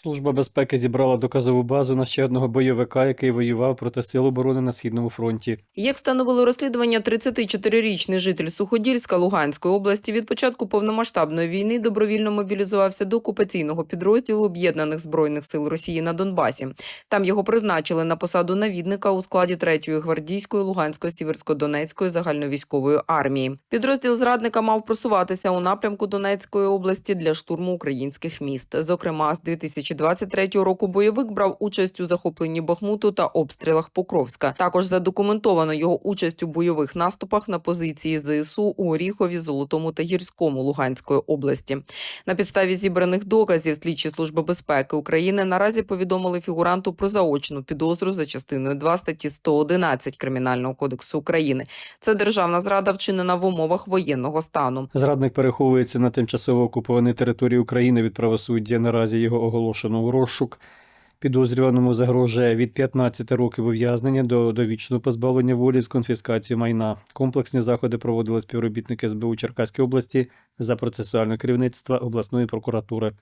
Служба безпеки зібрала доказову базу на ще одного бойовика, який воював проти сил оборони на східному фронті. Як встановило розслідування, 34-річний житель Суходільська Луганської області від початку повномасштабної війни добровільно мобілізувався до окупаційного підрозділу Об'єднаних збройних сил Росії на Донбасі. Там його призначили на посаду навідника у складі 3-ї гвардійської Луганської сіверсько-донецької загальновійськової армії. Підрозділ зрадника мав просуватися у напрямку Донецької області для штурму українських міст. Зокрема, з 2023 року бойовик брав участь у захопленні Бахмуту та обстрілах Покровська. Також задокументовано його участь у бойових наступах на позиції ЗСУ у Оріхові, Золотому та Гірському Луганської області. На підставі зібраних доказів слідчі служби безпеки України наразі повідомили фігуранту про заочну підозру за частиною 2 статті 111 Кримінального кодексу України. Це державна зрада вчинена в умовах воєнного стану. Зрадник переховується на тимчасово окупованій території України від правосуддя. Наразі його оголошено у розшук. Підозрюваному загрожує від 15 років ув'язнення до довічного позбавлення волі з конфіскацією майна. Комплексні заходи проводили співробітники СБУ Черкаської області за процесуальне керівництва обласної прокуратури.